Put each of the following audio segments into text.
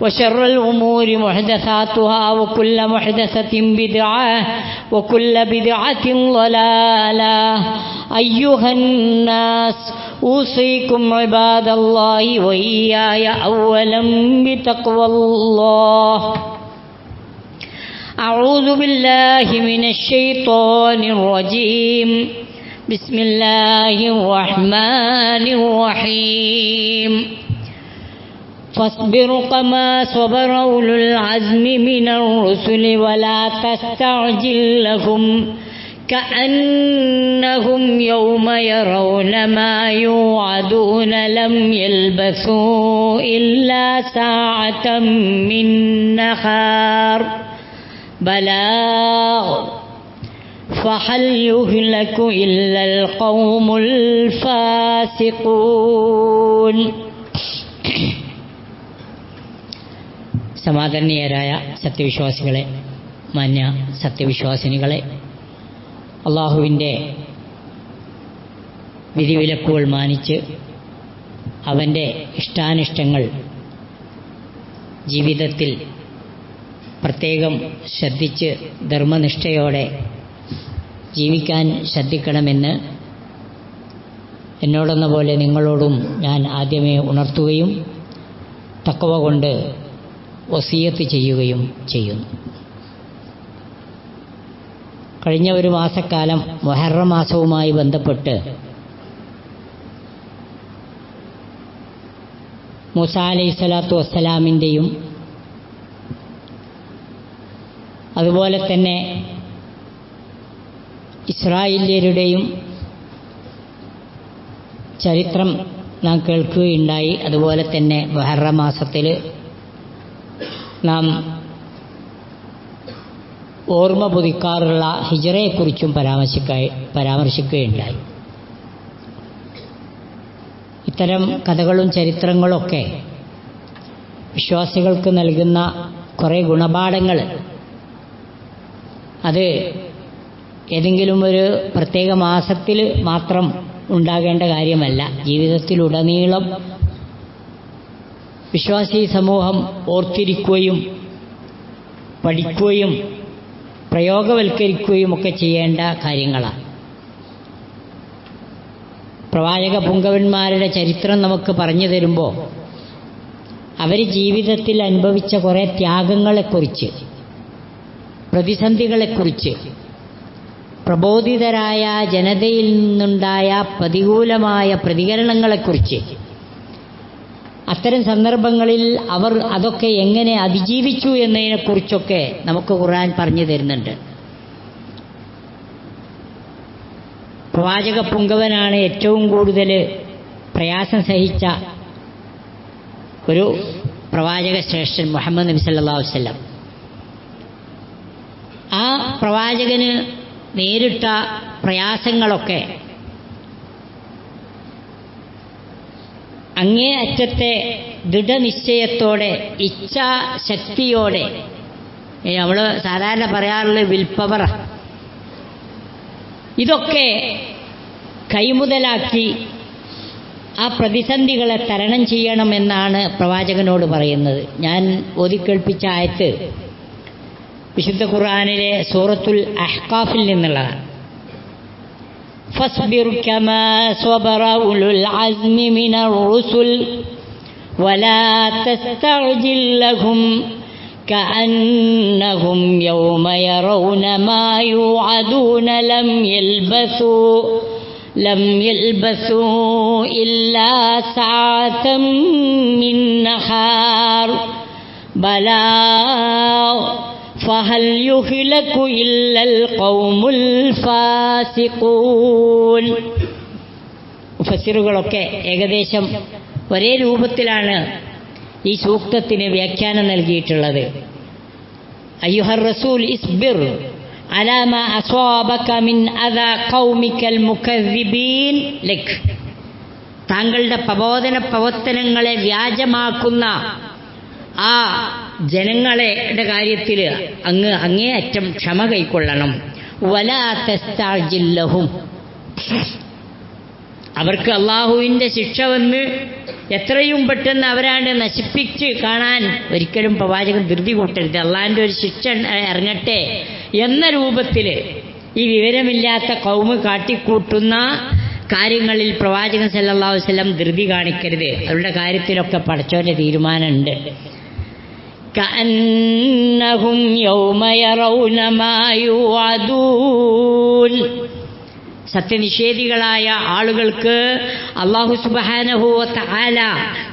وشر الأمور محدثاتها وكل محدثة بدعة وكل بدعة ضلالة. أيها الناس أوصيكم عباد الله وإياي أولا بتقوى الله. أعوذ بالله من الشيطان الرجيم. بسم الله الرحمن الرحيم. فاصبر كما صبر أولو العزم من الرسل ولا تستعجل لهم كأنهم يوم يرون ما يوعدون لم يلبثوا إلا ساعة من نهار. بلاغ فهل يهلك إلا القوم الفاسقون. സമാദരണീയരായ സത്യവിശ്വാസികളെ മാന്യ സത്യവിശ്വാസിനികളെ അള്ളാഹുവിന്റെ വിധിവിലക്കുകൾ മാനിച്ച് അവന്റെ ഇഷ്ടാനിഷ്ടങ്ങൾ ജീവിതത്തിൽ പ്രത്യേകം ശ്രദ്ധിച്ച് ധർമ്മനിഷ്ഠയോടെ ജീവിക്കാൻ ശ്രദ്ധിക്കണമെന്ന് എന്നോടെന്ന പോലെ നിങ്ങളോടും ഞാൻ ആദ്യമേ ഉണർത്തുകയും തക്കവ കൊണ്ട് വസീയത്ത് ചെയ്യുകയും ചെയ്യുന്നു. കഴിഞ്ഞ ഒരു മാസക്കാലം മൊഹറ മാസവുമായി ബന്ധപ്പെട്ട് മൂസ സ്വലാത്തു വസ്സലാമിന്റെയും അതുപോലെ തന്നെ ഇസ്രായേലിയരുടെയും ചരിത്രം നാം കേൾക്കുകയുണ്ടായി. അതുപോലെ തന്നെ ബഹറ മാസത്തിൽ നാം ഓർമ്മ പുതുക്കാറുള്ള ഹിജറയെക്കുറിച്ചും പരാമർശിക്ക പരാമർശിക്കുകയുണ്ടായി. ഇത്തരം കഥകളും ചരിത്രങ്ങളൊക്കെ വിശ്വാസികൾക്ക് നൽകുന്ന കുറേ ഗുണപാഠങ്ങൾ അത് ഏതെങ്കിലും ഒരു പ്രത്യേക മാസത്തിൽ മാത്രം ഉണ്ടാകേണ്ട കാര്യമല്ല. ജീവിതത്തിലുടനീളം വിശ്വാസി സമൂഹം ഓർത്തിരിക്കുകയും പഠിക്കുകയും പ്രയോഗവൽക്കരിക്കുകയും ഒക്കെ ചെയ്യേണ്ട കാര്യങ്ങളാണ്. പ്രവാചക പുങ്കവന്മാരുടെ ചരിത്രം നമുക്ക് പറഞ്ഞു തരുമ്പോൾ അവർ ജീവിതത്തിൽ അനുഭവിച്ച കുറേ ത്യാഗങ്ങളെക്കുറിച്ച് പ്രതിസന്ധികളെക്കുറിച്ച് പ്രബോധിതരായ ജനതയിൽ നിന്നുണ്ടായ പ്രതികൂലമായ പ്രതികരണങ്ങളെക്കുറിച്ച് അത്തരം സന്ദർഭങ്ങളിൽ അവർ അതൊക്കെ എങ്ങനെ അതിജീവിച്ചു എന്നതിനെക്കുറിച്ചൊക്കെ നമുക്ക് ഖുർആൻ പറഞ്ഞു തരുന്നുണ്ട്. പ്രവാചക പുങ്കവനാണ് ഏറ്റവും കൂടുതൽ പ്രയാസം സഹിച്ച ഒരു പ്രവാചക ശ്രേഷ്ഠൻ മുഹമ്മദ് നബി അലൈഹി വസല്ലം. ആ പ്രവാചകന് നേരിട്ട പ്രയാസങ്ങളൊക്കെ അങ്ങേ അറ്റത്തെ ദൃഢനിശ്ചയത്തോടെ ഇച്ഛാശക്തിയോടെ. നമ്മൾ സാധാരണ പറയാറുള്ള വിൽപ്പവർ ഇതൊക്കെ കൈമുതലാക്കി ആ പ്രതിസന്ധികളെ തരണം ചെയ്യണമെന്നാണ് പ്രവാചകനോട് പറയുന്നത്. ഞാൻ ഓതിക്കേൾപ്പിച്ച ആയത്ത് വിശുദ്ധ ഖുർആാനിലെ സൂറത്തുൽ അഹ്കാഫിൽ നിന്നുള്ളതാണ്. فاصبر كما صبر أولو العزم من الرسل ولا تستعجل لهم كأنهم يوم يرون ما يوعدون لم يلبثوا لم يلبثوا إلا ساعة من نهار بلاغ فهل يهلك إلا القوم الفاسقون മുഫസ്സിറുകളൊക്കെ ഏകദേശം ഒരേ രൂപത്തിലാണ് ഈ സൂക്തത്തിന് വ്യാഖ്യാനം നൽകിയിട്ടുള്ളത് അയ്യുഹർ റസൂൽ ഇസ്ബിർ അലാമ അസ്വാബക മിൻ അദാ ഖൗമിക്കൽ മുകദ്ദിബീൻ ലക് താങ്കളുടെ പ്രബോധന പ്രവർത്തനങ്ങളെ വ്യാജമാക്കുന്ന ആ ജനങ്ങളുടെ കാര്യത്തിൽ അങ്ങ് അങ്ങേയറ്റം ക്ഷമ കൈക്കൊള്ളണം. വലാ തെസ്താജില്ലഹും. അവർക്ക് അള്ളാഹുവിന്റെ ശിക്ഷ വന്ന് എത്രയും പെട്ടെന്ന് അവരാണ്ട് നശിപ്പിച്ച് കാണാൻ ഒരിക്കലും പ്രവാചകൻ ധൃതി കൂട്ടരുത്. അള്ളാഹിന്റെ ഒരു ശിക്ഷ ഇറങ്ങട്ടെ എന്ന രൂപത്തിൽ ഈ വിവരമില്ലാത്ത കൗമ് കാട്ടിക്കൂട്ടുന്ന കാര്യങ്ങളിൽ പ്രവാചകൻ അലൈഹി വസല്ലം ധൃതി കാണിക്കരുത്. അവരുടെ കാര്യത്തിലൊക്കെ പടച്ചോന്റെ തീരുമാനമുണ്ട്. كأنهم يوم يرون ما يوعدون സത്യനിഷേധികളായ ആളുകൾക്ക് അള്ളാഹു സുബാനഹുവത്ത ആല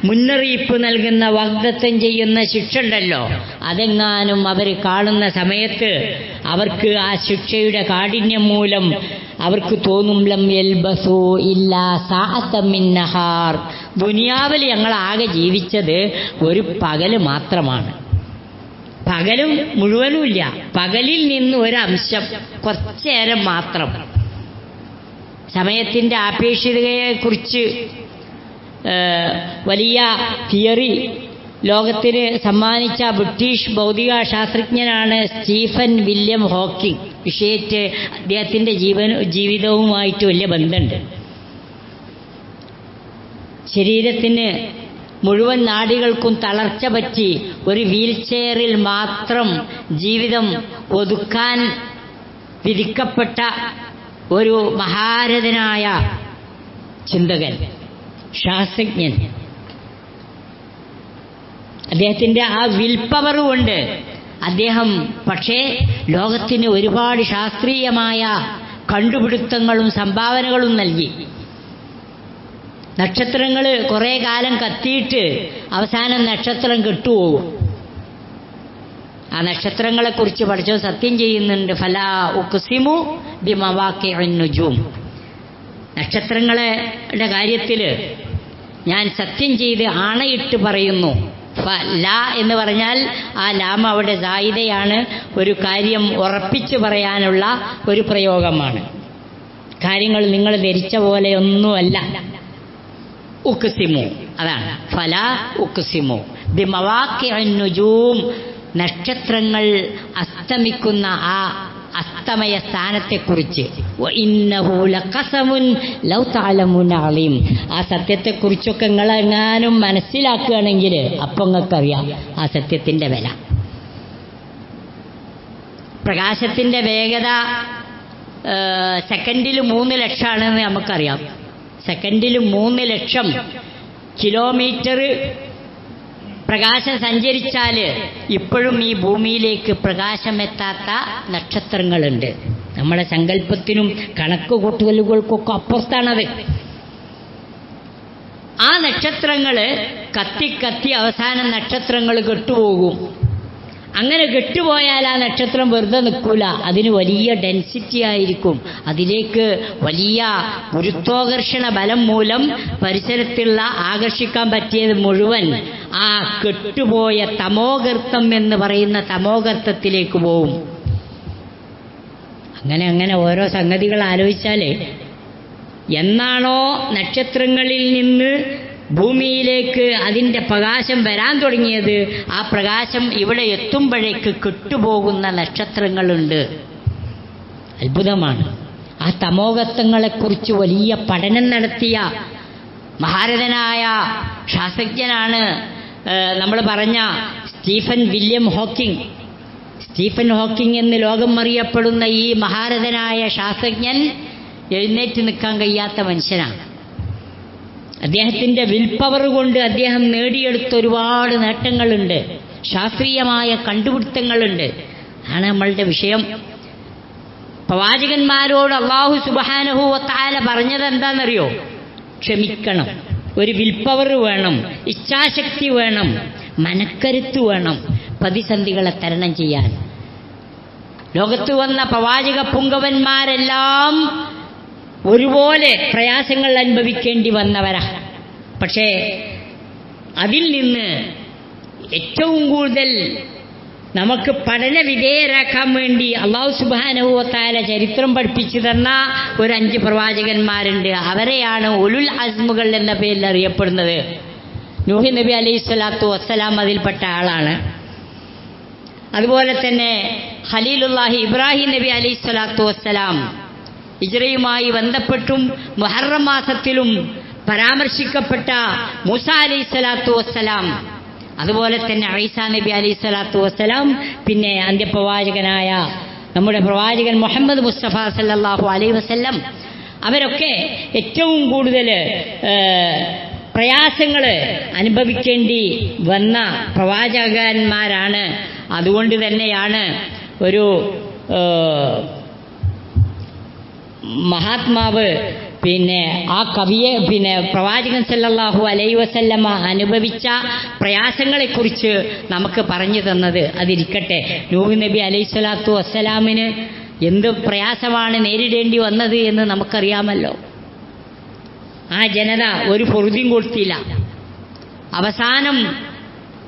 മുന്നറിയിപ്പ് നൽകുന്ന വാഗ്ദത്തം ചെയ്യുന്ന ശിക്ഷ ഉണ്ടല്ലോ അതെങ്ങാനും അവർ കാണുന്ന സമയത്ത് അവർക്ക് ആ ശിക്ഷയുടെ കാഠിന്യം മൂലം അവർക്ക് തോന്നും ലം യൽബസു ഇല്ലാ സാഅത്തമിൻ നഹാർ ദുനിയാവിൽ ഞങ്ങൾ ആകെ ജീവിച്ചത് ഒരു പകല് മാത്രമാണ് പകലും മുഴുവനുമില്ല. പകലിൽ നിന്ന് ഒരംശം കുറച്ചേരം മാത്രം. സമയത്തിന്റെ ആപേക്ഷികതയെക്കുറിച്ച് വലിയ തിയറി ലോകത്തിന് സമ്മാനിച്ച ബ്രിട്ടീഷ് ഭൗതിക ശാസ്ത്രജ്ഞനാണ് സ്റ്റീഫൻ വില്യം ഹോക്കിംഗ്. വിഷയത്തെ അദ്ദേഹത്തിന്റെ ജീവൻ ജീവിതവുമായിട്ട് വലിയ ബന്ധമുണ്ട്. ശരീരത്തിന് മുഴുവൻ നാടികൾക്കും തളർച്ച പറ്റി ഒരു വീൽചെയറിൽ മാത്രം ജീവിതം ഒതുക്കാൻ വിധിക്കപ്പെട്ട ഒരു മഹാരഥനായ ചിന്തകൻ ശാസ്ത്രജ്ഞൻ. അദ്ദേഹത്തിന്റെ ആ വിൽ പവർ കൊണ്ട് അദ്ദേഹം പക്ഷേ ലോകത്തിന് ഒരുപാട് ശാസ്ത്രീയമായ കണ്ടുപിടുത്തങ്ങളും സംഭാവനകളും നൽകി. നക്ഷത്രങ്ങൾ കുറേ കാലം കത്തിയിട്ട് അവസാനം നക്ഷത്രം കെട്ടുപോകും. ആ നക്ഷത്രങ്ങളെക്കുറിച്ച് പഠിച്ചോ സത്യം ചെയ്യുന്നുണ്ട്. ഫലാ ഉക്സിമു ബിമവാക്കി നുജൂം. നക്ഷത്രങ്ങളുടെ കാര്യത്തിൽ ഞാൻ സത്യം ചെയ്ത് ആണയിട്ട് പറയുന്നു. ലാ എന്ന് പറഞ്ഞാൽ ആ ലാം അവിടെ സായിതയാണ്. ഒരു കാര്യം ഉറപ്പിച്ചു പറയാനുള്ള ഒരു പ്രയോഗമാണ്. കാര്യങ്ങൾ നിങ്ങൾ ധരിച്ച പോലെയൊന്നുമല്ല ഉക്കുസിമു അതാണ്. ഫല ഉക്സിമു. ദി നുജൂം. നക്ഷത്രങ്ങൾ അസ്തമിക്കുന്ന ആ അസ്തമയ സ്ഥാനത്തെക്കുറിച്ച്. അളീം ആ സത്യത്തെക്കുറിച്ചൊക്കെ നിങ്ങൾ എങ്ങാനും മനസ്സിലാക്കുകയാണെങ്കിൽ അപ്പം നിങ്ങൾക്കറിയാം. ആ സത്യത്തിന്റെ വില. പ്രകാശത്തിന്റെ വേഗത സെക്കൻഡിൽ മൂന്ന് ലക്ഷമാണെന്ന് നമുക്കറിയാം. സെക്കൻഡിൽ മൂന്ന് ലക്ഷം കിലോമീറ്റർ പ്രകാശം സഞ്ചരിച്ചാൽ ഇപ്പോഴും ഈ ഭൂമിയിലേക്ക് പ്രകാശമെത്താത്ത നക്ഷത്രങ്ങളുണ്ട്. നമ്മുടെ സങ്കല്പത്തിനും കണക്ക് കൂട്ടുകലുകൾക്കൊക്കെ അപ്പുറത്താണത്. ആ നക്ഷത്രങ്ങൾ കത്തി കത്തി അവസാനം നക്ഷത്രങ്ങൾ കെട്ടുപോകും. അങ്ങനെ കെട്ടുപോയാൽ ആ നക്ഷത്രം വെറുതെ നിൽക്കൂല അതിന് വലിയ ഡെൻസിറ്റി ആയിരിക്കും. അതിലേക്ക് വലിയ ഗുരുത്വാകർഷണ ബലം മൂലം പരിസരത്തുള്ള ആകർഷിക്കാൻ പറ്റിയത് മുഴുവൻ ആ കെട്ടുപോയ തമോഗർത്തം എന്ന് പറയുന്ന തമോഗർത്തത്തിലേക്ക് പോവും. അങ്ങനെ അങ്ങനെ ഓരോ സംഗതികൾ ആലോചിച്ചാലേ എന്നാണോ നക്ഷത്രങ്ങളിൽ നിന്ന് ഭൂമിയിലേക്ക് അതിന്റെ പ്രകാശം വരാൻ തുടങ്ങിയത് ആ പ്രകാശം ഇവിടെ എത്തുമ്പോഴേക്ക് കെട്ടുപോകുന്ന നക്ഷത്രങ്ങളുണ്ട്. അത്ഭുതമാണ്. ആ തമോഗത്വങ്ങളെക്കുറിച്ച് വലിയ പഠനം നടത്തിയ മഹാരഥനായ ശാസ്ത്രജ്ഞനാണ് നമ്മൾ പറഞ്ഞ Stephen William Hawking. Stephen Hawking എന്ന് ലോകം അറിയപ്പെടുന്ന ഈ മഹാരഥനായ ശാസ്ത്രജ്ഞൻ എഴുന്നേറ്റ് നിൽക്കാൻ കഴിയാത്ത മനുഷ്യനാണ്. അദ്ദേഹത്തിന്റെ വിൽപ്പവർ കൊണ്ട് അദ്ദേഹം നേടിയെടുത്ത ഒരുപാട് നേട്ടങ്ങളുണ്ട്. ശാസ്ത്രീയമായ കണ്ടുപിടുത്തങ്ങളുണ്ട്. ആണ് നമ്മളുടെ വിഷയം. പ്രവാചകന്മാരോട് അള്ളാഹു സുബാനഹുവത്താല പറഞ്ഞത് എന്താണെന്നറിയോ ക്ഷമിക്കണം. ഒരു വിൽപ്പവർ വേണം. ഇച്ഛാശക്തി വേണം. മനക്കരുത്ത് വേണം. പ്രതിസന്ധികളെ തരണം ചെയ്യാൻ. ലോകത്ത് വന്ന പ്രവാചക പുങ്കവന്മാരെല്ലാം ഒരുപോലെ പ്രയാസങ്ങൾ അനുഭവിക്കേണ്ടി വന്നവരാ. പക്ഷേ അതിൽ നിന്ന് ഏറ്റവും കൂടുതൽ നമുക്ക് പഠന വിധേയരാക്കാൻ വേണ്ടി അള്ളാഹു സുബാനുഭവത്തായ ചരിത്രം പഠിപ്പിച്ചു തന്ന ഒരു അഞ്ച് പ്രവാചകന്മാരുണ്ട്. അവരെയാണ് ഉലുൽ അസ്മുകൾ എന്ന പേരിൽ അറിയപ്പെടുന്നത്. നൂഹി നബി അലൈഹി സ്വലാത്തു വസ്സലാം അതിൽപ്പെട്ട ആളാണ്. അതുപോലെ തന്നെ ഖലീലുല്ലാഹി ഇബ്രാഹിം നബി അലൈഹി സ്വലാത്തു വസ്സലാം ഇജ്രയുമായി ബന്ധപ്പെട്ടും മുഹറം മാസത്തിലും പരാമർശിക്കപ്പെട്ട മൂസ അലൈഹി സ്വലാത്തു വസ്സലാം അതുപോലെ തന്നെ ഐസ നബി അലൈഹി സ്വലാത്തു വസ്സലാം പിന്നെ അന്ത്യപ്രവാചകനായ നമ്മുടെ പ്രവാചകൻ മുഹമ്മദ് മുസ്തഫ സല്ലാഹു അലൈഹി വസല്ലം അവരൊക്കെ ഏറ്റവും കൂടുതൽ പ്രയാസങ്ങൾ അനുഭവിക്കേണ്ടി വന്ന പ്രവാചകന്മാരാണ്. അതുകൊണ്ട് തന്നെയാണ് ഒരു മഹാത്മാവ് പിന്നെ ആ കവിയെ പിന്നെ പ്രവാചകൻ സല്ലാഹു അലൈ വസല്ലമ അനുഭവിച്ച പ്രയാസങ്ങളെക്കുറിച്ച് നമുക്ക് പറഞ്ഞു തന്നത് അതിരിക്കട്ടെ. നൂഹ് നബി അലൈഹി സ്വലാത്തു വസ്സലാമിന് എന്ത് പ്രയാസമാണ് നേരിടേണ്ടി വന്നത് എന്ന് നമുക്കറിയാമല്ലോ. ആ ജനത ഒരു പൊറുതിയും കൊടുത്തില്ല. അവസാനം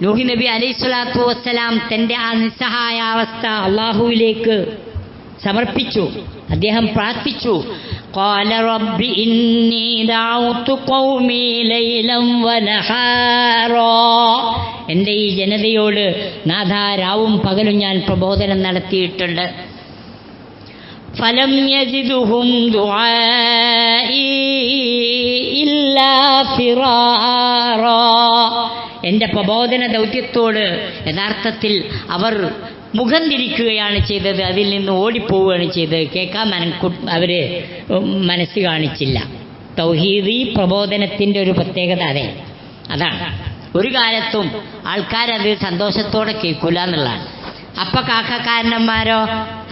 നൂഹി നബി അലൈഹി സ്വലാത്തു വസ്സലാം തന്റെ ആ നിസ്സഹായാവസ്ഥ അള്ളാഹുവിലേക്ക് സമർപ്പിച്ചു അദ്ദേഹം പ്രാർത്ഥിച്ചു قال رب إني دعوت قومي ليلا ونهارا എൻ്റെ ഈ ജനതയോട് നാഥാ രാവും പകലും ഞാൻ പ്രബോധനം നടത്തിയിട്ടുണ്ട് ഫലം യജിദുഹും ദുആഇ ഇല്ലാ ഫിറാറാ എൻ്റെ പ്രബോധന ദൗത്യത്തോട് യഥാർത്ഥത്തിൽ അവർ മുഖം തിരിക്കുകയാണ് ചെയ്തത്. അതിൽ നിന്ന് ഓടിപ്പോവുകയാണ് ചെയ്തത്. കേൾക്കാൻ മനക്കു അവർ മനസ്സ് കാണിച്ചില്ല. തൗഹീദി പ്രബോധനത്തിന്റെ ഒരു പ്രത്യേകത അതെ. അതാണ്. ഒരു കാലത്തും ആൾക്കാരത് സന്തോഷത്തോടെ കേൾക്കൂല എന്നുള്ളതാണ്. അപ്പൊ കാക്കക്കാരനന്മാരോ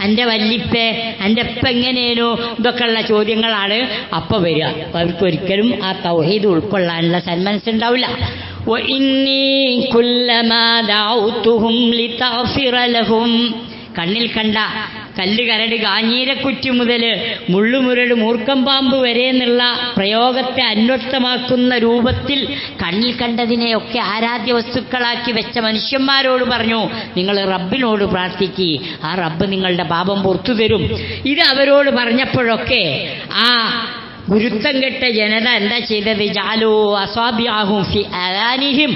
എന്റെ വല്ലിപ്പേ എന്റെ ഇപ്പ എങ്ങനെയേനോ ഇതൊക്കെയുള്ള ചോദ്യങ്ങളാണ് അപ്പൊ വരിക. അവർക്ക് ഒരിക്കലും ആ തൗഹീദ് ഉൾക്കൊള്ളാനുള്ള സന്മനസ്സുണ്ടാവില്ല. കണ്ണിൽ കണ്ട കല്ല് കരട് കാഞ്ഞീരക്കുറ്റി മുതൽ മുള്ളുമുരട് മൂർക്കമ്പാമ്പ് വരെ എന്നുള്ള പ്രയോഗത്തെ അന്വർത്ഥമാക്കുന്ന രൂപത്തിൽ കണ്ണിൽ കണ്ടതിനെയൊക്കെ ആരാധ്യ വസ്തുക്കളാക്കി വെച്ച മനുഷ്യന്മാരോട് പറഞ്ഞു നിങ്ങൾ റബ്ബിനോട് പ്രാർത്ഥിക്കുക ആ റബ്ബ് നിങ്ങളുടെ പാപം പുറത്തു തരും. ഇത് അവരോട് പറഞ്ഞപ്പോഴൊക്കെ ആ ഗുരുത്വം കെട്ട ജനത എന്താ ചെയ്തത്? ജാലോ അസ്വാബ്യാഹും ഫി അലാനിഹിം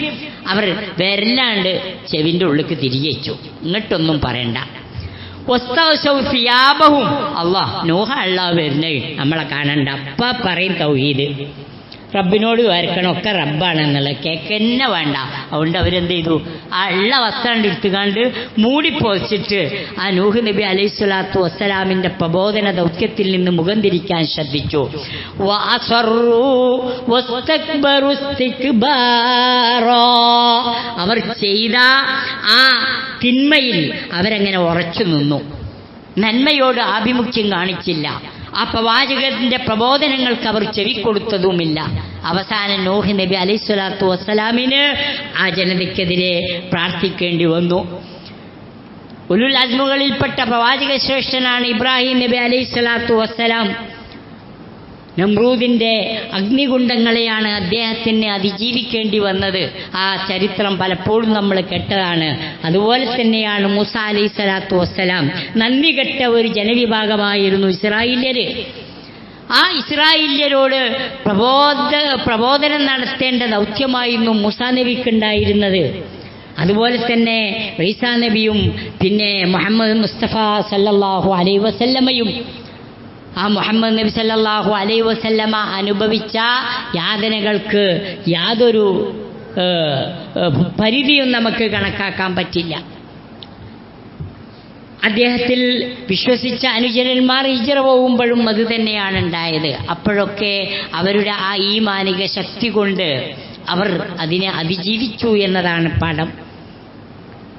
അവർ വരല്ലാണ്ട് ചെവിന്റെ ഉള്ളിക്ക് തിരികെ വെച്ചു. ഇങ്ങോട്ടൊന്നും പറയണ്ട. ഒസ്താബഹും അള്ളാഹ് നോഹ അള്ളാഹ് വരുന്നേ നമ്മളെ കാണണ്ട. അപ്പ പറയും തൗഹീദ്. റബ്ബിനോട് വരക്കണം. ഒക്കെ റബ്ബാണെന്നുള്ളത് കേക്കന്നെ വേണ്ട. അതുകൊണ്ട് അവരെന്ത് ചെയ്തു? ആ ഉള്ള വസ്ത്രം എടുത്തുകാണ്ട് മൂടിപ്പൊതിച്ചിട്ട് ആ നൂഹ് നബി അലൈഹി സ്വലാത്തു വസ്സലാമിന്റെ പ്രബോധന ദൗത്യത്തിൽ നിന്ന് മുഖം തിരിക്കാൻ ശ്രദ്ധിച്ചു. അവർ ചെയ്ത ആ തിന്മയിൽ അവരങ്ങനെ ഉറച്ചു നിന്നു. നന്മയോട് ആഭിമുഖ്യം കാണിച്ചില്ല. ആ പ്രവാചകന്റെ പ്രബോധനങ്ങൾക്ക് അവർ ചെവിക്കൊടുത്തതുമില്ല അവസാനം നോഹി നബി അലൈഹി സ്വലാത്തു വസ്സലാമിന് ആ ജനതയ്ക്കെതിരെ പ്രാർത്ഥിക്കേണ്ടി വന്നു. ഉലുൽ അസ്മുകളിൽപ്പെട്ട പ്രവാചക ശ്രേഷ്ഠനാണ് ഇബ്രാഹിം നബി അലൈഹി സ്വലാത്തു വസ്സലാം. നമ്രൂദിന്റെ അഗ്നികുണ്ഡങ്ങളെയാണ് അദ്ദേഹത്തിന് അതിജീവിക്കേണ്ടി വന്നത്. ആ ചരിത്രം പലപ്പോഴും നമ്മൾ കേട്ടതാണ്. അതുപോലെ തന്നെയാണ് മൂസ അലൈഹി സ്വലാത്തു വസ്സലാം നന്ദി കെട്ട ഒരു ജനവിഭാഗമായിരുന്നു ഇസ്രായേല്യര്. ആ ഇസ്രായേല്യരോട് പ്രബോധ പ്രബോധനം നടത്തേണ്ട ദൗത്യമായിരുന്നു മൂസാ നബിക്കുണ്ടായിരുന്നത്. അതുപോലെ തന്നെ റീസാ നബിയും പിന്നെ മുഹമ്മദ് മുസ്തഫ സല്ലാഹു അലൈഹി വസല്ലമയും ആ മുഹമ്മദ് നബി സല്ലാഹു അലൈ വസല്ലമ അനുഭവിച്ച യാതനകൾക്ക് യാതൊരു പരിധിയും നമുക്ക് കണക്കാക്കാൻ പറ്റില്ല. അദ്ദേഹത്തിൽ വിശ്വസിച്ച അനുചരന്മാർ ഇജറ പോകുമ്പോഴും അത് തന്നെയാണ് ഉണ്ടായത്. അപ്പോഴൊക്കെ അവരുടെ ആ ഈ മാനിക ശക്തി കൊണ്ട് അവർ അതിനെ അതിജീവിച്ചു എന്നതാണ് പാഠം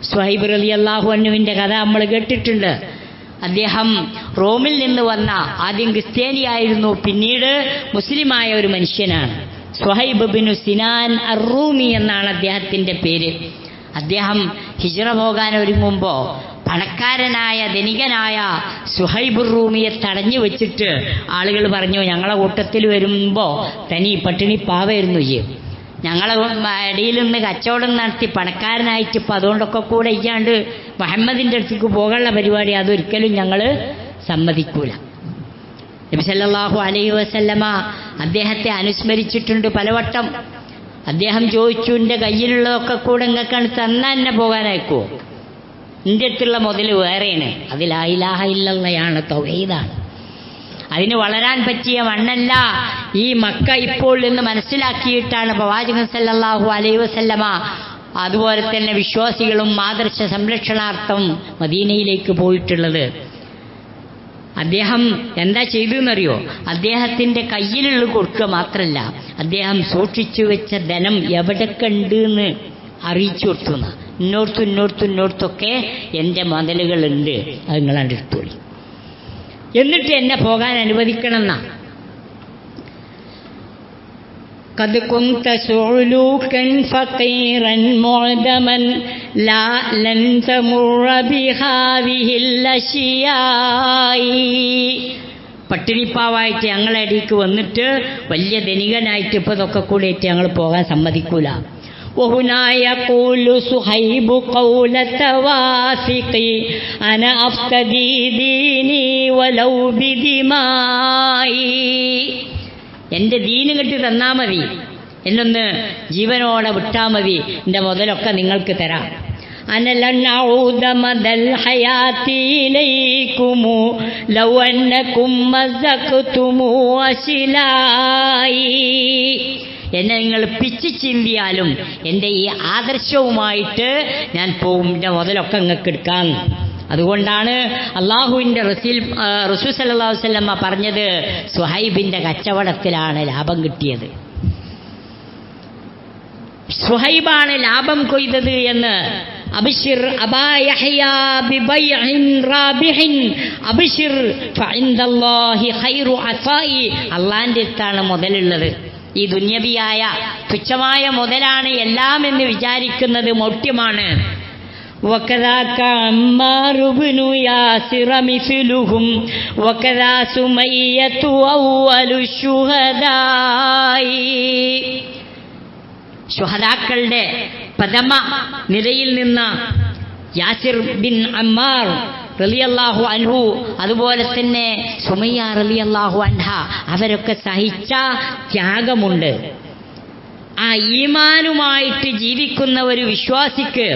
സ്വഹൈബ് റലി അള്ളാഹു അന്നുവിന്റെ കഥ നമ്മൾ കേട്ടിട്ടുണ്ട്. അദ്ദേഹം റോമിൽ നിന്ന് വന്ന ആദ്യം ക്രിസ്ത്യാനിയായിരുന്നു പിന്നീട് മുസ്ലിമായ ഒരു മനുഷ്യനാണ്. സ്വഹൈബ് ബിനു സിനാൻ അറൂമി എന്നാണ് അദ്ദേഹത്തിന്റെ പേര്. അദ്ദേഹം ഹിജറ പോകാൻ ഒരുങ്ങുമ്പോൾ പണക്കാരനായ ധനികനായ സുഹൈബുർ റൂമിയെ തടഞ്ഞു വെച്ചിട്ട് ആളുകൾ പറഞ്ഞു ഞങ്ങളെ കൂട്ടത്തിൽ വരുമ്പോൾ തനി പട്ടിണി പാവായിരുന്നു ചെയ്യും ഞങ്ങളെ ഇടയിൽ നിന്ന് കച്ചവടം നടത്തി പണക്കാരനായിട്ട് ഇപ്പം അതുകൊണ്ടൊക്കെ കൂടെ ഇല്ലാണ്ട് മുഹമ്മദിന്റെ അടുത്തേക്ക് പോകാനുള്ള പരിപാടി അതൊരിക്കലും ഞങ്ങൾ സമ്മതിക്കൂല. നബി സല്ലല്ലാഹു അലൈഹി വസല്ലമ അദ്ദേഹത്തെ അനുസ്മരിച്ചിട്ടുണ്ട് പലവട്ടം. അദ്ദേഹം ചോദിച്ചു എന്റെ കയ്യിലുള്ളതൊക്കെ കൂടെ ഇങ്ങക്കാണ് തന്നാ എന്നെ പോകാനായിക്കോ? എന്റെ അടുത്തുള്ള മുതൽ വേറെയാണ്. അതിൽ ആയിലാഹ ഇല്ലയാണ് തൗഹീദാണ്. അതിന് വളരാൻ പറ്റിയ മണ്ണല്ല. ഈ മക്ക ഇപ്പോൾ എന്ന് മനസ്സിലാക്കിയിട്ടാണ് പ്രവാചകൻ സല്ലാഹു അലൈഹി വസല്ലമ അതുപോലെ തന്നെ വിശ്വാസികളും ആദർശ സംരക്ഷണാർത്ഥം മദീനയിലേക്ക് പോയിട്ടുള്ളത്. അദ്ദേഹം എന്താ ചെയ്തെന്നറിയോ അദ്ദേഹത്തിന്റെ കയ്യിലുള്ള കൊടുക്കുക മാത്രമല്ല അദ്ദേഹം സൂക്ഷിച്ചു വെച്ച ധനം എവിടെയൊക്കെ ഉണ്ട് എന്ന് അറിയിച്ചു കൊടുത്തു ഇന്നോർത്തും ഇന്നോർത്തും ഇന്നോർത്തൊക്കെ എന്റെ മതലുകളുണ്ട് അത് നിങ്ങളാണ്ട് എന്നിട്ട് എന്നെ പോകാൻ അനുവദിക്കണം എന്നാ. قد كنت سعلوكا فقيرا معدما لا لن تمر بهذه الأشياء പട്ടിണിപ്പാവായിട്ട് ഞങ്ങളെ അടിക്ക് വന്നിട്ട് വലിയ ധനികനായിട്ട് ഇപ്പൊ ഇതൊക്കെ കൂടിയിട്ട് ഞങ്ങൾ പോകാൻ സമ്മതിക്കൂല وهنا يقول صهيب قولة واثقي أنا أفتدي ديني ولو بدمائي എന്റെ ദീന് കെട്ടി തന്നാ മതി. എന്നൊന്ന് ജീവനോടെ വിട്ടാ മതി. എന്റെ മുതലൊക്കെ നിങ്ങൾക്ക് തരാം. എന്നെ നിങ്ങൾ പിച്ചു ചിന്തിയാലും എന്റെ ഈ ആദർശവുമായിട്ട് ഞാൻ പോകും എന്റെ മുതലൊക്കെ നിങ്ങൾക്ക് എടുക്കാം. അതുകൊണ്ടാണ് അള്ളാഹുവിന്റെ റസീൽ റസൂ സല്ലല്ലാഹു അലൈഹി വസല്ലമ പറഞ്ഞത് സുഹൈബിന്റെ കച്ചവടത്തിലാണ് ലാഭം കിട്ടിയത്. സുഹൈബാണ് ലാഭം കൊയ്തത് എന്ന് അബിഷിർ അബിഷിർ അള്ളാന്റെ അടുത്താണ് മുതലുള്ളത്. ഈ ദുന്യബിയായ തുച്ഛമായ മുതലാണ് എല്ലാം എന്ന് വിചാരിക്കുന്നത് മൗട്യമാണ് وكذاك عمار بن ياسر مثلهم وكذا سمية أول الشهداء ശുഹദാക്കളുടെ പ്രഥമ നിരയിൽ നിന്ന് യാസിർ ബിൻ അമ്മാർ റലിയല്ലാഹു അൻഹു അതുപോലെ തന്നെ സുമയ്യ റലിയല്ലാഹു അൻഹ അവരൊക്കെ സഹിച്ച ത്യാഗമുണ്ട് ആ ഈമാനുമായിട്ട് ജീവിക്കുന്ന ഒരു വിശ്വാസിക്ക്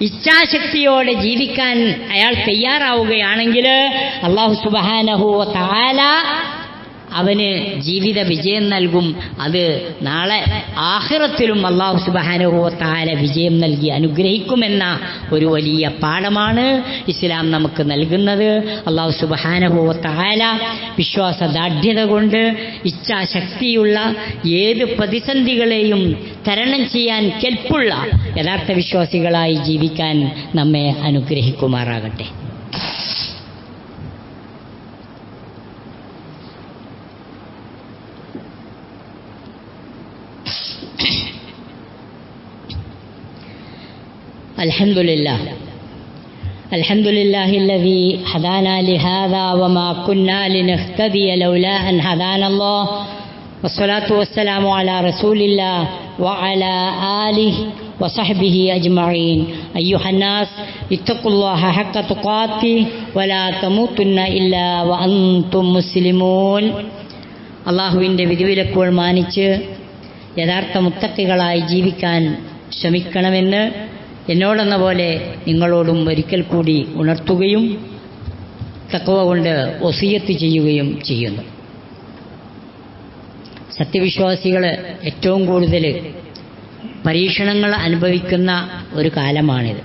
ഇച്ഛാശക്തിയോടെ ജീവിക്കാൻ അയാൾ തയ്യാറാവുകയാണെങ്കിൽ അള്ളാഹു സുബാനഹു താല അവന് ജീവിത വിജയം നൽകും. അത് നാളെ ആഹിറത്തിലും അള്ളാഹു സുബാനുഭവത്താല താല വിജയം നൽകി അനുഗ്രഹിക്കുമെന്ന ഒരു വലിയ പാഠമാണ് ഇസ്ലാം നമുക്ക് നൽകുന്നത്. അള്ളാഹു സുബാനുഭവത്താല വിശ്വാസ ദാഢ്യത കൊണ്ട് ഇച്ഛാശക്തിയുള്ള ഏത് പ്രതിസന്ധികളെയും തരണം ചെയ്യാൻ കെൽപ്പുള്ള യഥാർത്ഥ വിശ്വാസികളായി ജീവിക്കാൻ നമ്മെ അനുഗ്രഹിക്കുമാറാകട്ടെ. الحمد لله الحمد لله الذي هدانا لهذا وما كنا لنهتدي لولا أن هدانا الله. والصلاة والسلام على رسول الله وعلى آله وصحبه أجمعين. أيها الناس اتقوا الله حق تقاته ولا تموتن إلا وأنتم مسلمون. അള്ളാഹുവിൻ്റെ വിധിവിലക്കുകൾ മാനിച്ച് യഥാർത്ഥ മുത്തക്കികളായി ജീവിക്കാൻ ശ്രമിക്കണമെന്ന് എന്നോടെന്ന പോലെ നിങ്ങളോടും ഒരിക്കൽ കൂടി ഉണർത്തുകയും തക്കവ കൊണ്ട് ഒസിയത്ത് ചെയ്യുകയും ചെയ്യുന്നു. സത്യവിശ്വാസികൾ ഏറ്റവും കൂടുതൽ പരീക്ഷണങ്ങൾ അനുഭവിക്കുന്ന ഒരു കാലമാണിത്.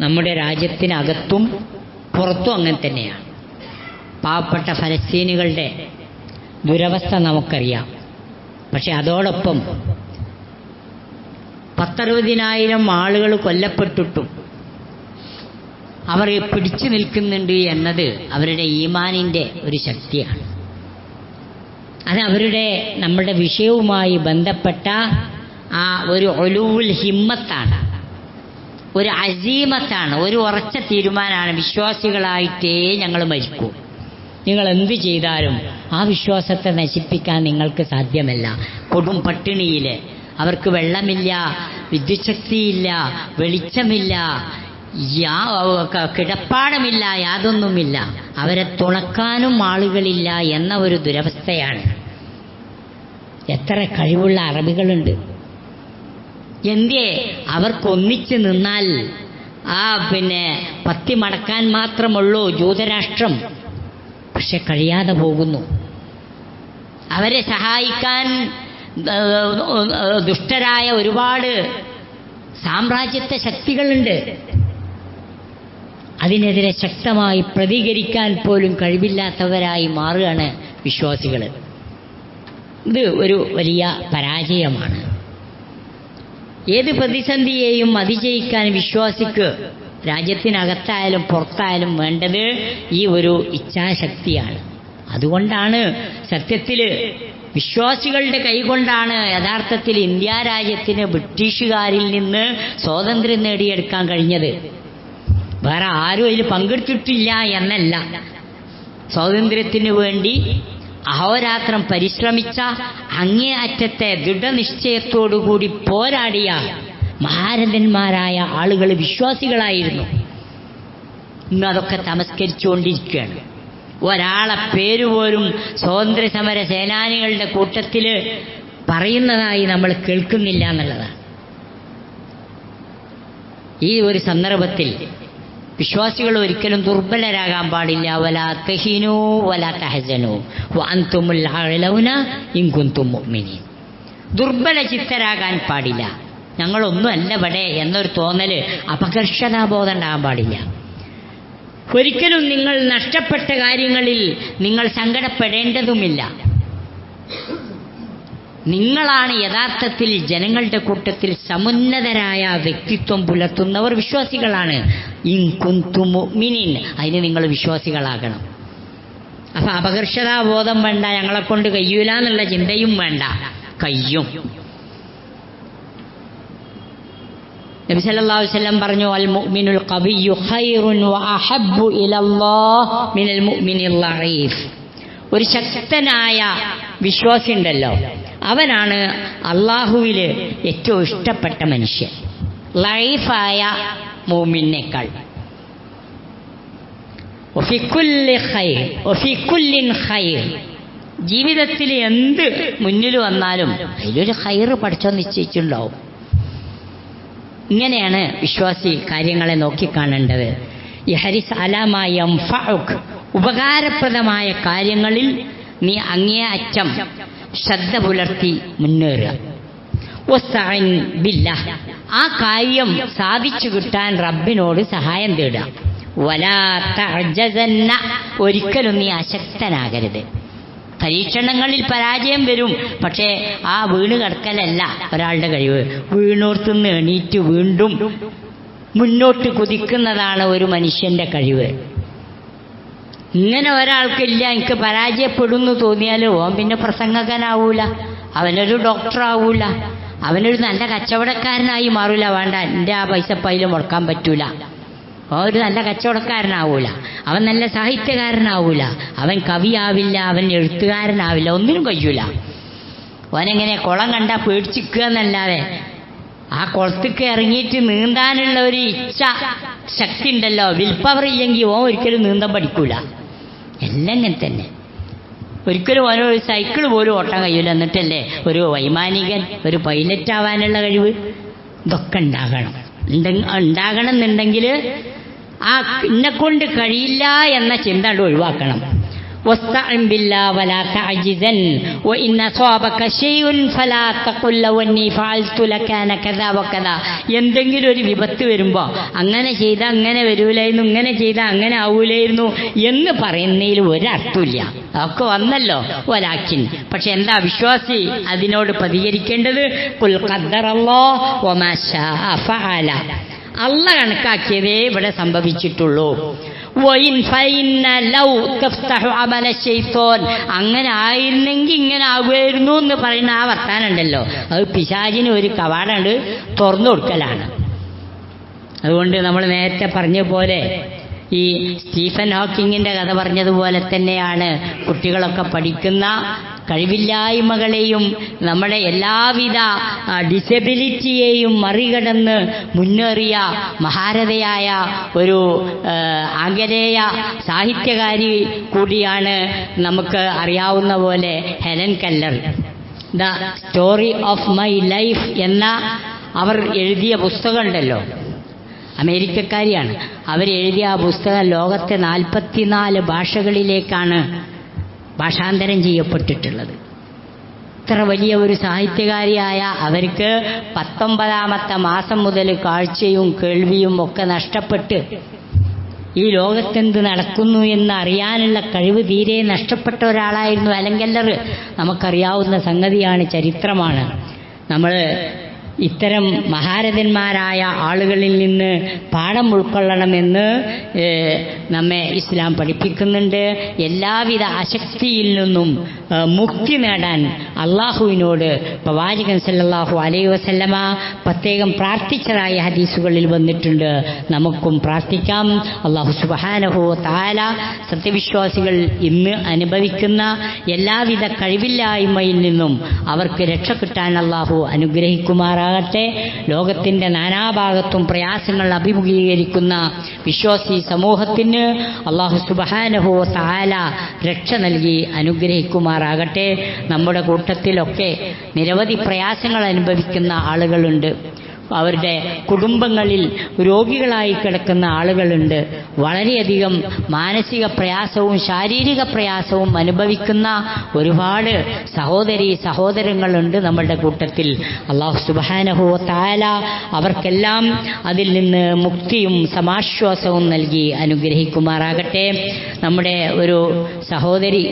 നമ്മുടെ രാജ്യത്തിനകത്തും പുറത്തും അങ്ങനെ തന്നെയാണ്. പാവപ്പെട്ട ഫലസ്തീനുകളുടെ ദുരവസ്ഥ നമുക്കറിയാം. പക്ഷെ അതോടൊപ്പം പത്തറുപതിനായിരം ആളുകൾ കൊല്ലപ്പെട്ടിട്ടും അവർ പിടിച്ചു നിൽക്കുന്നുണ്ട് എന്നത് അവരുടെ ഈമാനിന്റെ ഒരു ശക്തിയാണ്. അത് അവരുടെ നമ്മുടെ വിഷയവുമായി ബന്ധപ്പെട്ട ആ ഒരു ഒലുവുൽ ഹിമ്മത്താണ്. ഒരു അസീമത്താണ്. ഒരു ഉറച്ച തീരുമാനമാണ്. വിശ്വാസികളായിട്ടേ ഞങ്ങൾ മരിക്കൂ. നിങ്ങൾ എന്ത് ചെയ്താലും ആ വിശ്വാസത്തെ നശിപ്പിക്കാൻ നിങ്ങൾക്ക് സാധ്യമല്ല. കൊടും പട്ടിണിയിൽ അവർക്ക് വെള്ളമില്ല വിദ്യുച്ഛക്തിയില്ല വെളിച്ചമില്ല കിടപ്പാടമില്ല യാതൊന്നുമില്ല. അവരെ തുണക്കാനും ആളുകളില്ല എന്ന ഒരു ദുരവസ്ഥയാണ്. എത്ര കഴിവുള്ള അറബികളുണ്ട്. എന്തേ അവർക്കൊന്നിച്ച് നിന്നാൽ ആ പിന്നെ പത്തി മടക്കാൻ മാത്രമുള്ളൂ ജൂതരാഷ്ട്രം പക്ഷെ കഴിയാതെ പോകുന്നു. അവരെ സഹായിക്കാൻ ദുഷ്ടരായ ഒരുപാട് സാമ്രാജ്യത്തെ ശക്തികളുണ്ട്. അതിനെതിരെ ശക്തമായി പ്രതികരിക്കാൻ പോലും കഴിവില്ലാത്തവരായി മാറുകയാണ് വിശ്വാസികൾ ഇത് ഒരു വലിയ പരാജയമാണ്. ഏത് പ്രതിസന്ധിയെയും അതിജയിക്കാൻ വിശ്വാസിക്ക് രാജ്യത്തിനകത്തായാലും പുറത്തായാലും വേണ്ടത് ഈ ഒരു ഇച്ഛാശക്തിയാണ്. അതുകൊണ്ടാണ് സത്യത്തിൽ വിശ്വാസികളുടെ കൈകൊണ്ടാണ് യഥാർത്ഥത്തിൽ ഇന്ത്യ രാജ്യത്തിന് ബ്രിട്ടീഷുകാരിൽ നിന്ന് സ്വാതന്ത്ര്യം നേടിയെടുക്കാൻ കഴിഞ്ഞത്. വേറെ ആരും അതിൽ പങ്കെടുത്തിട്ടില്ല എന്നല്ല. സ്വാതന്ത്ര്യത്തിന് വേണ്ടി അഹോരാത്രം പരിശ്രമിച്ച അങ്ങേയറ്റത്തെ ദൃഢനിശ്ചയത്തോടുകൂടി പോരാടിയ മഹാരഥന്മാരായ ആളുകൾ വിശ്വാസികളായിരുന്നു. ഇന്ന് അതൊക്കെ തമസ്കരിച്ചുകൊണ്ടിരിക്കുകയാണ്. ഒരാളെ പേരുപോലും സ്വാതന്ത്ര്യ സമര സേനാനികളുടെ കൂട്ടത്തിൽ പറയുന്നതായി നമ്മൾ കേൾക്കുന്നില്ല എന്നുള്ളതാണ്. ഈ ഒരു സന്ദർഭത്തിൽ വിശ്വാസികൾ ഒരിക്കലും ദുർബലരാകാൻ പാടില്ല. വല തെഹിനോ വല തഹജനോ അന്തുമുൽ ഇങ്കും തുമ്മിനി ദുർബല ചിത്തരാകാൻ പാടില്ല. ഞങ്ങളൊന്നും അല്ല ഇവിടെ എന്നൊരു തോന്നൽ അപകർഷതാബോധം ഉണ്ടാകാൻ പാടില്ല. ഒരിക്കലും നിങ്ങൾ നഷ്ടപ്പെട്ട കാര്യങ്ങളിൽ നിങ്ങൾ സങ്കടപ്പെടേണ്ടതുമില്ല. നിങ്ങളാണ് യഥാർത്ഥത്തിൽ ജനങ്ങളുടെ കൂട്ടത്തിൽ സമുന്നതരായ വ്യക്തിത്വം പുലർത്തുന്നവർ വിശ്വാസികളാണ്. ഇൻകുന്തുമിനിൻ അതിന് നിങ്ങൾ വിശ്വാസികളാകണം. അപ്പൊ അപകർഷതാബോധം വേണ്ട ഞങ്ങളെ കൊണ്ട് കഴിയൂല എന്നുള്ള ചിന്തയും വേണ്ട. കയ്യും നബി സല്ലല്ലാഹു വസല്ലം പറഞ്ഞു അൽ മുഅ്മിനുൽ ഖവിയ്യു ഖൈറുൻ വ അഹബ്ബു ഇലല്ലാഹ് മിനൽ മുഅ്മിനിൽ ളഈഫ് ഒരു ശക്തനായ വിശ്വാസി ഉണ്ടല്ലോ അവനാണ് അള്ളാഹുവിൽ ഏറ്റവും ഇഷ്ടപ്പെട്ട മനുഷ്യൻ. ലൈഫായ മൂമിനേക്കാൾ ജീവിതത്തിൽ എന്ത് മുന്നിൽ വന്നാലും അതിലൊരു ഹൈർ പഠിച്ചോ നിശ്ചയിച്ചിട്ടുണ്ടാവും. ഇങ്ങനെയാണ് വിശ്വാസി കാര്യങ്ങളെ നോക്കിക്കാണേണ്ടത് ഈ ഹരിസ് അലാമായ ഉപകാരപ്രദമായ കാര്യങ്ങളിൽ നീ അങ്ങേ അറ്റം ശ്രദ്ധ പുലർത്തി മുന്നേറുക. ആ കാര്യം സാധിച്ചു കിട്ടാൻ റബ്ബിനോട് സഹായം തേടുക. ഒരിക്കലും നീ അശക്തനാകരുത് പരീക്ഷണങ്ങളിൽ പരാജയം വരും. പക്ഷേ ആ വീണ് കിടക്കലല്ല ഒരാളുടെ കഴിവ്. വീണോർത്തുനിന്ന് എണീറ്റ് വീണ്ടും മുന്നോട്ട് കുതിക്കുന്നതാണ് ഒരു മനുഷ്യന്റെ കഴിവ്. ഇങ്ങനെ ഒരാൾക്കില്ല എനിക്ക് പരാജയപ്പെടുന്നു തോന്നിയാൽ ഓൻ പിന്നെ പ്രസംഗകനാവൂല അവനൊരു ഡോക്ടറാവൂല അവനൊരു നല്ല കച്ചവടക്കാരനായി മാറൂല. വേണ്ട എന്റെ ആ പൈസ പൈല മുടക്കാൻ പറ്റൂല. അവൻ ഒരു നല്ല കച്ചവടക്കാരനാവൂല. അവൻ നല്ല സാഹിത്യകാരനാവൂല. അവൻ കവിയാവില്ല അവൻ എഴുത്തുകാരനാവില്ല ഒന്നിനും കഴിയൂല. അവനെങ്ങനെ കുളം കണ്ടാൽ പേടിച്ചിക്കുക എന്നല്ലാതെ ആ കുളത്തേക്ക് ഇറങ്ങിയിട്ട് നീന്താനുള്ള ഒരു ഇച്ഛ ശക്തി ഉണ്ടല്ലോ വിൽപ്പവർ പവർ ഇല്ലെങ്കിൽ ഓൻ ഒരിക്കലും നീന്താൻ പഠിക്കൂല. എല്ലാം ഇങ്ങനെ തന്നെ. ഒരിക്കലും ഓരോ സൈക്കിൾ പോലും ഓട്ടാൻ കഴിയൂല. എന്നിട്ടല്ലേ ഒരു വൈമാനികൻ ഒരു പൈലറ്റ് ആവാനുള്ള കഴിവ്? ഇതൊക്കെ ഉണ്ടാകണം. ഉണ്ടാകണം എന്നുണ്ടെങ്കിൽ ആ എന്നെ കൊണ്ട് കഴിയില്ല എന്ന ചിന്ത അങ്ങട് ഒഴിവാക്കണം واستعن بالله ولا تعجزن وإن أصابك شيء فلا تقل لو أني فعلت لكان كذا وكذا എന്തെങ്കിലും ഒരു വിപത്ത് വരുമ്പോൾ അങ്ങനെ ചെയ്ത അങ്ങനെ വരൂലായിരുന്നു ഇങ്ങനെ ചെയ്ത അങ്ങനെ ആവൂലായിരുന്നു എന്ന് പറയുന്നതിൽ ഒരർത്ഥമില്ല അതൊക്കെ വന്നല്ലോ ഒരാക്കിൻ പക്ഷെ എന്താ വിശ്വാസി അതിനോട് പ്രതികരിക്കേണ്ടത് കുൽ ഖദ്ദറല്ലോ അല്ല കണക്കാക്കിയതേ ഇവിടെ സംഭവിച്ചിട്ടുള്ളൂ. അങ്ങനെ ആയിരുന്നെങ്കിൽ ഇങ്ങനെ ആകുമായിരുന്നു എന്ന് പറയുന്ന ആ വർത്താനുണ്ടല്ലോ അത് പിശാചിന് ഒരു കവാടണ്ട് തുറന്നു കൊടുക്കലാണ്. അതുകൊണ്ട് നമ്മൾ നേരത്തെ പറഞ്ഞ പോലെ ഈ സ്റ്റീഫൻ ഹോക്കിങ്ങിന്റെ കഥ പറഞ്ഞതുപോലെ തന്നെയാണ് കുട്ടികളൊക്കെ പഠിക്കുന്ന കഴിവില്ലായ്മകളെയും നമ്മുടെ എല്ലാവിധ ഡിസബിലിറ്റിയെയും മറികടന്ന് മുന്നേറിയ മഹാരഥയായ ഒരു ആംഗലേയ സാഹിത്യകാരി കൂടിയാണ് നമുക്ക് അറിയാവുന്ന പോലെ Helen Keller. The story of my life എന്ന അവർ എഴുതിയ പുസ്തകമുണ്ടല്ലോ. അമേരിക്കക്കാരിയാണ്. അവരെഴുതിയ ആ പുസ്തകം ലോകത്തെ നാൽപ്പത്തിനാല് ഭാഷകളിലേക്കാണ് ഭാഷാന്തരം ചെയ്യപ്പെട്ടിട്ടുള്ളത്. ഇത്ര വലിയ ഒരു സാഹിത്യകാരിയായ അവർക്ക് പത്തൊമ്പതാമത്തെ മാസം മുതൽ കാഴ്ചയും കേൾവിയും ഒക്കെ നഷ്ടപ്പെട്ട് ഈ ലോകത്തെന്ത് നടക്കുന്നു എന്ന് അറിയാനുള്ള കഴിവ് തീരെ നഷ്ടപ്പെട്ട ഒരാളായിരുന്നു അലങ്കല്ലർ. നമുക്കറിയാവുന്ന സംഗതിയാണ് ചരിത്രമാണ്. നമ്മൾ ഇത്തരം മഹാരഥന്മാരായ ആളുകളിൽ നിന്ന് പാഠം ഉൾക്കൊള്ളണമെന്ന് നമ്മെ ഇസ്ലാം പഠിപ്പിക്കുന്നുണ്ട്. എല്ലാവിധ അശക്തിയിൽ നിന്നും മുക്തി നേടാൻ അള്ളാഹുവിനോട് പ്രവാചകൻ സല്ലാഹു അലൈ വസല്ലമ പ്രത്യേകം പ്രാർത്ഥിച്ചതായ ഹദീസുകളിൽ വന്നിട്ടുണ്ട്. നമുക്കും പ്രാർത്ഥിക്കാം. അള്ളാഹു സുബാനഹോ താല സത്യവിശ്വാസികൾ ഇന്ന് അനുഭവിക്കുന്ന എല്ലാവിധ കഴിവില്ലായ്മയിൽ നിന്നും അവർക്ക് രക്ഷ കിട്ടാൻ അള്ളാഹു അനുഗ്രഹിക്കുമാറാകട്ടെ ലോകത്തിന്റെ നാനാഭാഗത്തും പ്രയാസങ്ങൾ അഭിമുഖീകരിക്കുന്ന വിശ്വാസി സമൂഹത്തിന് അള്ളാഹു സുബഹാനഹോ താല രക്ഷ നൽകി അനുഗ്രഹിക്കുമാറാകട്ടെ. നമ്മുടെ കൂട്ടത്തിലൊക്കെ നിരവധി പ്രയാസങ്ങൾ അനുഭവിക്കുന്ന ആളുകളുണ്ട്. അവരുടെ കുടുംബങ്ങളിൽ രോഗികളായി കിടക്കുന്ന ആളുകളുണ്ട്. വളരെയധികം മാനസിക പ്രയാസവും ശാരീരിക പ്രയാസവും അനുഭവിക്കുന്ന ഒരുപാട് സഹോദരി സഹോദരങ്ങളുണ്ട് നമ്മളുടെ കൂട്ടത്തിൽ. അള്ളാഹു സുബാനഹോ താല അവർക്കെല്ലാം അതിൽ നിന്ന് മുക്തിയും സമാശ്വാസവും നൽകി അനുഗ്രഹിക്കുമാറാകട്ടെ. നമ്മുടെ ഒരു സഹോദരി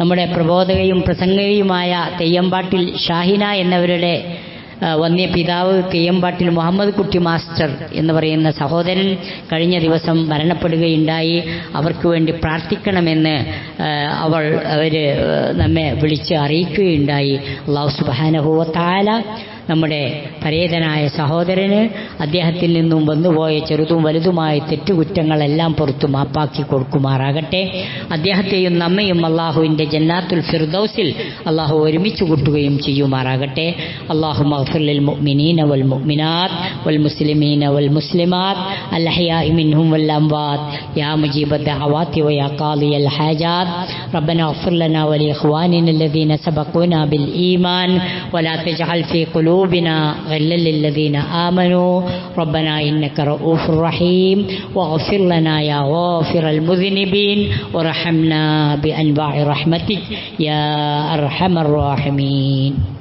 നമ്മുടെ പ്രബോധകയും പ്രസംഗയുമായ തെയ്യമ്പാട്ടിൽ ഷാഹിന എന്നവരുടെ കെ പിതാവ് തെയ്യമ്പാട്ടിൽ മുഹമ്മദ് കുട്ടി മാസ്റ്റർ എന്ന് പറയുന്ന സഹോദരൻ കഴിഞ്ഞ ദിവസം മരണപ്പെടുകയുണ്ടായി. അവർക്ക് വേണ്ടി പ്രാർത്ഥിക്കണമെന്ന് അവൾ അവർ നമ്മെ വിളിച്ച് അറിയിക്കുകയുണ്ടായി. അള്ളാഹു സുബാനഹുവത്താല നമ്മുടെ പരേതനായ സഹോദരന് അദ്ദേഹത്തിൽ നിന്നും വന്നുപോയ ചെറുതും വലുതുമായ തെറ്റുകുറ്റങ്ങളെല്ലാം പുറത്തു മാപ്പാക്കി കൊടുക്കുമാറാകട്ടെ അദ്ദേഹത്തെയും നമ്മയും അള്ളാഹുവിൻ്റെ ജന്നാത്തുൽ ഫിർദൌസിൽ അള്ളാഹു ഒരുമിച്ച് കൂട്ടുകയും ചെയ്യുമാറാകട്ടെ അള്ളാഹു മഗ്ഫിർ മുഅ്മിനീന വൽ മുഅ്മിനാത്ത് വൽ മുസ്ലിമീന വൽ മുസ്ലിമാത്ത് الأحياء منهم والأموات يا مجيب الدعوات ويا قاضي الحاجات ربنا اغفر لنا ولإخواننا الذين سبقونا بالإيمان ولا تجعل في قلوبنا غلا للذين آمنوا. ربنا إنك رؤوف رحيم. واغفر لنا يا غافر المذنبين. وارحمنا بأنواع رحمتك يا أرحم الراحمين.